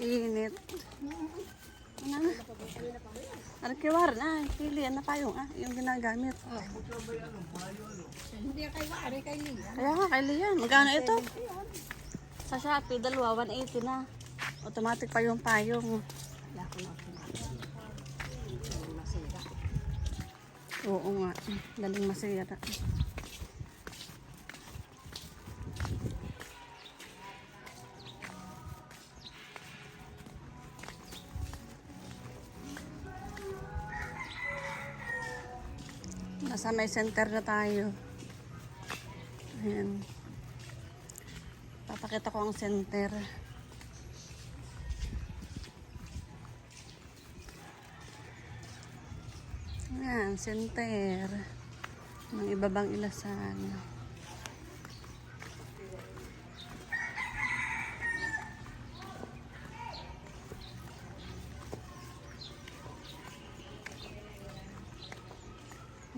Init. Ano na? Arkiwar na. Pili. Ano pa yung, ah, yung ginagamit. Hindi kay Wari, kay Lia. Kaya nga, kay Lian. Magkano ito? Sa Shopee, dalawa, 180 na. Automatic pa yung payong. Na. Oo nga. Daling masira. Nasa may center na tayo. Ayan. Papakita ko ang center. Ayan, center. Ng ibabang ilasan.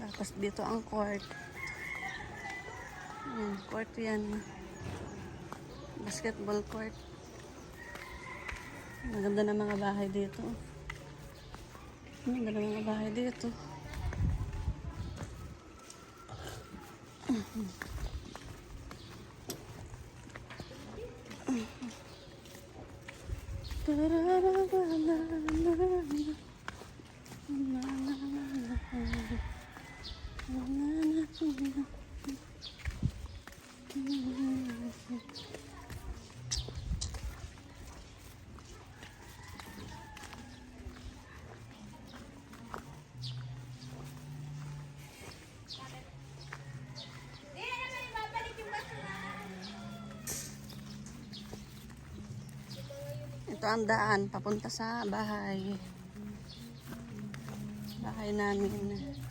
Tapos dito ang court. Ayan, court yan. Basketball court. Maganda na mga bahay dito. Maganda na mga bahay dito. Ito ang daan papunta sa bahay. Bahay namin.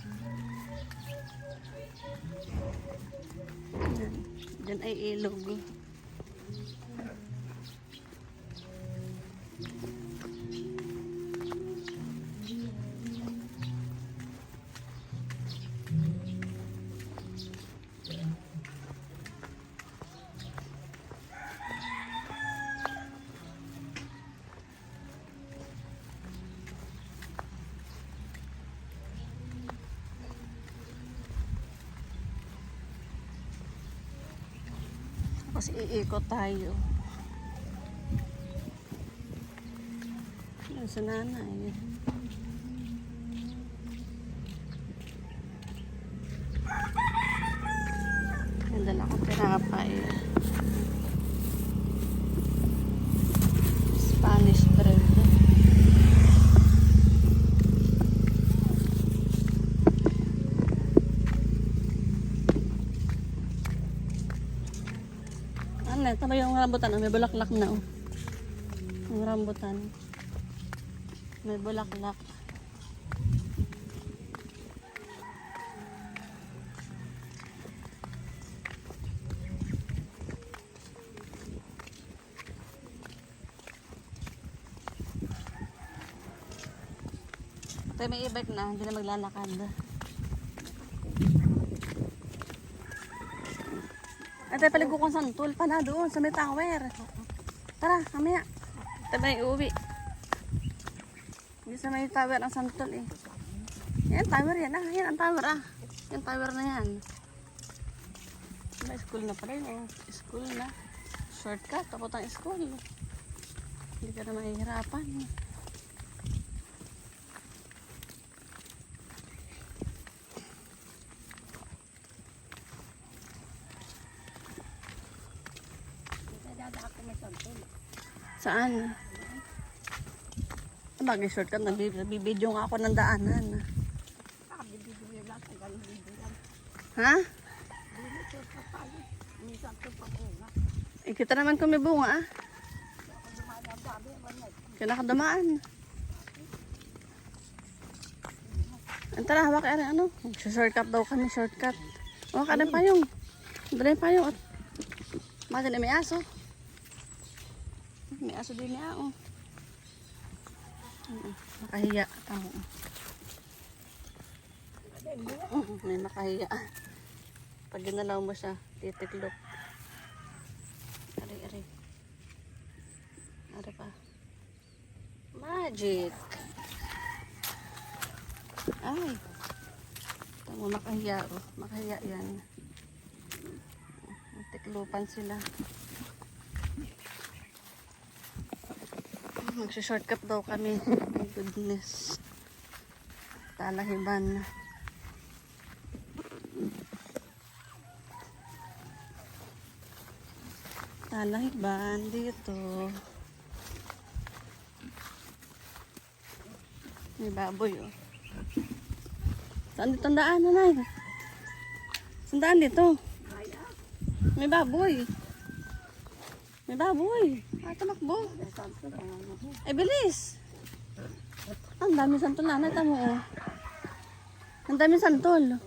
Diyan ay ilog. Tapos iikot tayo. Yan sa nanay. Yan Ano, tama yung rambutan. oh, May bulaklak na oh. Yung rambutan. May bulaklak. Ito may e-bike na, hindi na maglalakad. Ate, paligo kong santol pa na doon sa may tower. Tara, mamaya. Ito may uwi. Hindi sa may tower ang santol eh. Yan, tower yan ah. Yan ang tower ah. Yan tower na yan. Diba, school na pala yun. oh. School na. Shortcut. Tapos ang school. Hindi ka na mahihirapan. Dada ako may santol. Saan? Bagay shortcut. Nagbibidyo nga ako ng daanan. Ha? Eh, kita naman kung may bunga ah. Wala. Kailangan dumaan. Ang tara, hawak ka ano? Shortcut daw kami, shortcut. Hawak ka ng payong. Yung payong at Mati na may aso. May aso din niya, oh. Nakahiya. Tamo. Mm, May nakahiya. Pag ginalaw mo siya, titiklop. Ari, ari. Ari pa. Magic. Ay. Tamo makahiya oh. Makahiya yan. Tiklupan sila. Magsi-shortcut daw kami. My goodness. Talahiban. Talahiban dito. May baboy oh. Saan dito ang daan, nanay? Saan daan dito? May baboy. May baboy. Ah, tumakbo. Eh, bilis. Ang dami santol nanay, tamo oh. Ang dami santol.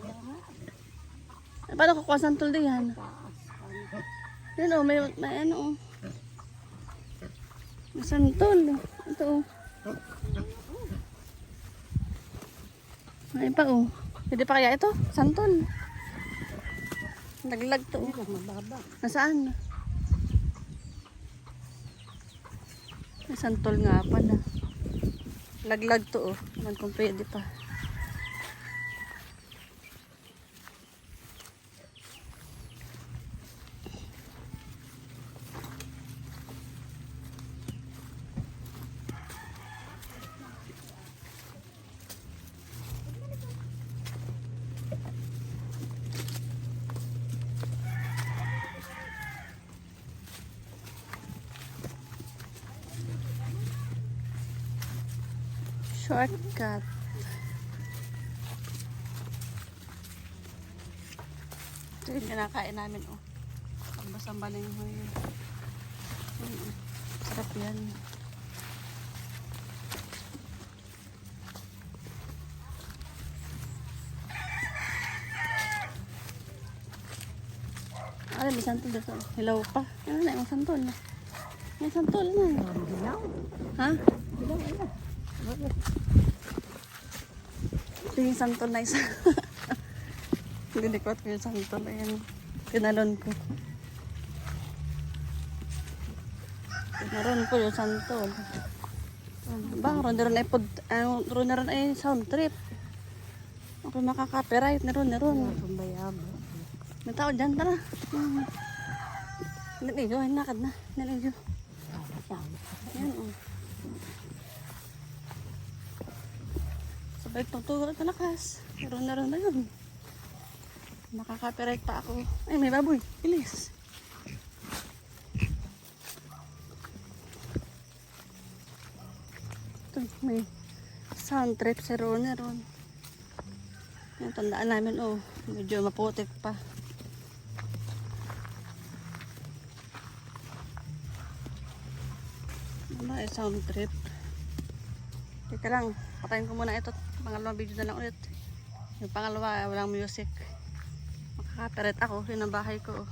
Eh, paano kukuha santol diyan? Yan oh, may, may ano oh. May santol. Ito oh. May pa oh. Pwede pa kaya ito? Santol. Naglag to oh. Mababa. Nasaan? May santol nga pala. Laglag to oh. Man kung pwede pa. Shortcut. Ito yung kinakain namin, oh. Samba-samba na yung hoy. Oh. Sarap yan. Ah, may santol dito. Hilaw pa. Ano na, may santol. May santol na. Ang dilaw. Ha? Dilaw, wala. Ito yung santol na isa. Dinikwat ko yung santol. Ayan. Kinalon ko. Kinaron ko yung santol. Bang, ron na ron ay pod, ano, ron na ron ay sound trip. Ako makaka-copyright na ron na ron. May tao dyan, tara. Ay nakad na. Naligo. Yan, oh. Sabay tuturo at malakas. Meron na rin na yun. Nakaka-copyright pa ako. Ay, may baboy. Bilis. Ito, may sound trip sa Ron na ron. Yung tandaan namin, oh, medyo maputik pa. Ano ay sound trip. Teka lang, patayin ko muna ito. Pangalawang video na lang ulit. Yung pangalawa, walang music. Makaka-copyright ako. Yun ang bahay ko.